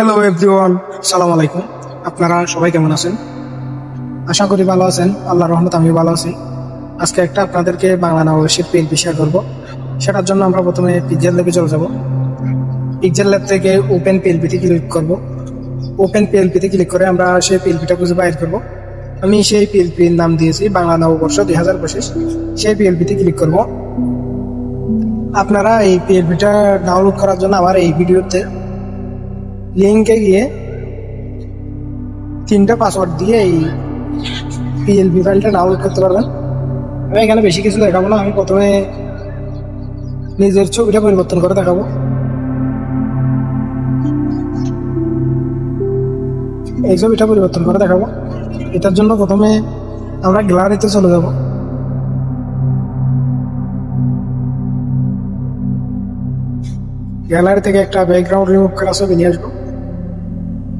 Hello everyone সালাম আলাইকুম আপনারা সবাই কেমন আছেন আশা করি ভালো আছেন আল্লাহ রহমত আমি ভালো আছি আজকে একটা আপনাদেরকে বাংলা নববর্ষের পিএলপি শেয়ার করব সেটার জন্য আমরা প্রথমে পিকজার ল্যাবে চলে যাব পিকজার ল্যাব থেকে ওপেন পিএলপিতে ক্লিক করব ওপেন পিএলপিতে ক্লিক করে আমরা সেই পিএলপিটা খুঁজে বাইর করব আমি সেই পিএলপির নাম দিয়েছি বাংলা নববর্ষ দুই হাজার পঁচিশ। সেই পিএলপিতে ক্লিক করব আপনারা এই পিএলপিটা ডাউনলোড করার জন্য আমার এই ভিডিওতে লিঙ্কে গিয়ে তিনটা পাসওয়ার্ড দিয়ে এই পিএলপি ফাইলটা ডাউনলোড করতে পারবেন। আমি এখানে বেশি কিছু দেখাবো না, আমি প্রথমে নিজের ছবিটা পরিবর্তন করে দেখাবো। এই ছবিটা পরিবর্তন করে দেখাবো। এটার জন্য প্রথমে আমরা গ্যালারিতে চলে যাব। গ্যালারি থেকে একটা ব্যাকগ্রাউন্ড রিমুভ করা ছবি নিয়ে আসব।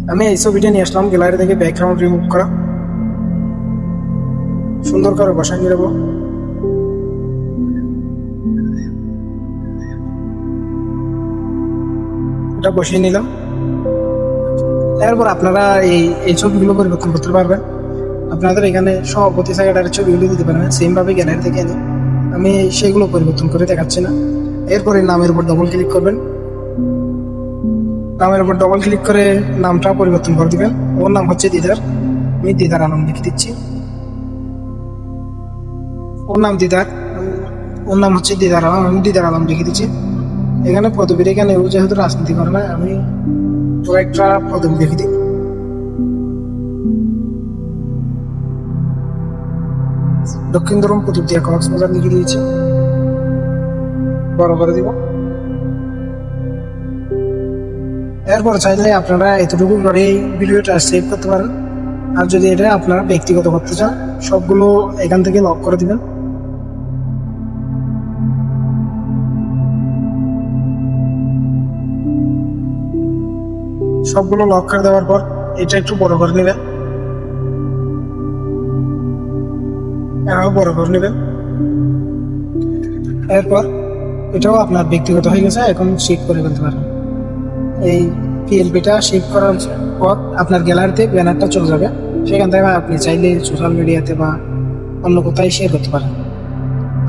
আমি এই ছবিটা নিয়ে আসলাম গ্যালারি থেকে ব্যাকগ্রাউন্ড রিমুভ করা। সুন্দর করে বসাই নেব। এটা বসিয়ে নিলাম। এরপর আপনারা এই এই ছবিগুলো পরিবর্তন করতে পারবেন। আপনাদের এখানে সভাপতি সেক্রেটারির ছবিগুলো দিতে পারবেন সেমভাবে গ্যালারি থেকে এনে। আমি সেগুলো পরিবর্তন করে দেখাচ্ছি না। এরপরে নামের উপর ডবল ক্লিক করবেন। নামের উপর ডবল ক্লিক করে নামটা পরিবর্তন করে দিবেন। ওর নাম হচ্ছে দিদার। আমি দিদার আলম লিখে দিচ্ছি। ওর নাম দিদার। ওর নাম হচ্ছে দিদার আলম। আমি দিদার আলম লিখে দিচ্ছি। এখানে পদবীর এখানে ও যেহেতু রাজনীতি করে না, আমি ওর একটা পদবী লিখে দিই। দক্ষিণ ধরম প্রযুক্তিয়া কক্সবাজার লিখে দিয়েছি। বড় করে দিব। এরপর চাইলে আপনারা এতটুকু করে ভিডিওটা সেভ করতে পারেন। আর যদি এটা আপনারা ব্যক্তিগত করতে চান, সবগুলো এখান থেকে লক করে দিবেন। সবগুলো লক করে দেওয়ার পর এটা একটু বড় করে নেবেন। আরও বড় করে নেবেন। এরপর এটাও আপনার ব্যক্তিগত হয়ে গেছে, এখন শিফট করে ফেলতে পারেন। এই পিএলপিটা শিফট করার পর আপনার গ্যালারিতে ব্যানারটা চলে যাবে। সেখান থেকে আপনি চাইলে সোশ্যাল মিডিয়াতে বা অন্য কোথায় শেয়ার করতে পারেন।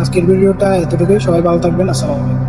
আজকের ভিডিওটা এতটুকুই। সবাই ভালো থাকবেন। আসসালামু আলাইকুম।